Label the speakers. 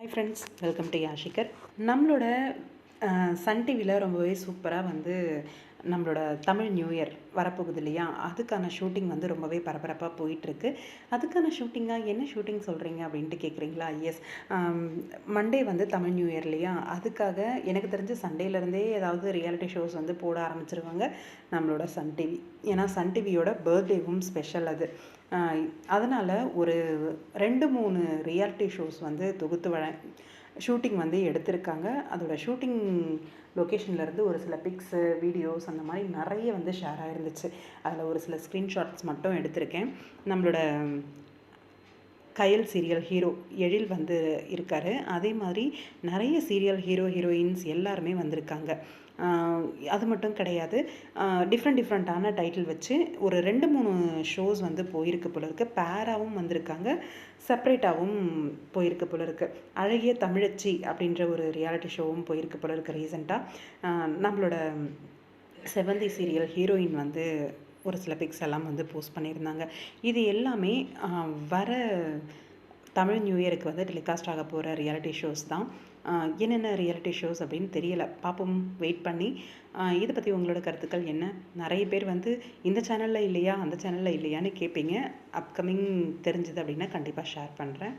Speaker 1: Hi friends welcome to Yashikar நம்மளோட Sun டிவியில் ரொம்பவே சூப்பராக வந்து நம்மளோட தமிழ் நியூ இயர் வரப்போகுது இல்லையா? அதுக்கான ஷூட்டிங் வந்து ரொம்பவே பரபரப்பாக போயிட்டுருக்கு. அதுக்கான ஷூட்டிங்காக என்ன ஷூட்டிங் சொல்கிறீங்க அப்படின்ட்டு கேட்குறீங்களா எஸ் மண்டே வந்து தமிழ் நியூ இயர் இல்லையா? அதுக்காக எனக்கு தெரிஞ்ச சண்டேலேருந்தே ஏதாவது ரியாலிட்டி ஷோஸ் வந்து போட ஆரம்பிச்சிருவாங்க. நம்மளோட சன் டிவி ஏன்னா சன் டிவியோட பர்த்டேவும் ஸ்பெஷல் அது. அதனால் ஒரு ரெண்டு மூணு ரியாலிட்டி ஷோஸ் வந்து தொகுத்து வழ ஷூட்டிங் வந்து எடுத்திருக்காங்க. அதோட ஷூட்டிங் லொக்கேஷன்லேருந்து ஒரு சில பிக்ஸு வீடியோஸ் அந்த மாதிரி நிறைய வந்து ஷேர் ஆகிருந்துச்சு அதில் ஒரு சில ஸ்க்ரீன்ஷாட்ஸ் மட்டும் எடுத்திருக்கேன். நம்மளோட கயல் சீரியல் ஹீரோ எழில் வந்து இருக்கார். அதே மாதிரி நிறைய சீரியல் ஹீரோ ஹீரோயின்ஸ் எல்லாருமே வந்திருக்காங்க. அது மட்டும் கிடையாது. டிஃப்ரெண்ட் டிஃப்ரெண்ட்டான டைட்டில் வச்சு ஒரு ரெண்டு மூணு ஷோஸ் வந்து போயிருக்கு போல இருக்கு. பேராகவும் வந்திருக்காங்க. செப்பரேட்டாகவும் போயிருக்கு போல இருக்கு. அழகிய தமிழச்சி அப்படின்ற ஒரு ரியாலிட்டி ஷோவும் போயிருக்கு போல இருக்கு ரீசெண்டாக நம்மளோட செவந்தி சீரியல் ஹீரோயின் வந்து ஒரு சில பிக்ஸ் எல்லாம் வந்து போஸ்ட் பண்ணியிருந்தாங்க. இது எல்லாமே வர தமிழ் நியூ இயருக்கு வந்து டெலிகாஸ்ட் ஆக போகிற ரியாலிட்டி ஷோஸ் தான். என்னென்ன ரியாலிட்டி ஷோஸ் அப்படின்னு தெரியல. பார்ப்போம் வெயிட் பண்ணி. இதை பற்றி உங்களோட கருத்துக்கள் என்ன? நிறைய பேர் வந்து இந்த சேனலில் இல்லையா? அந்த சேனலில் இல்லையான்னு கேட்பீங்க அப்கமிங் தெரிஞ்சது அப்படின்னா கண்டிப்பாக ஷேர் பண்ணுறேன்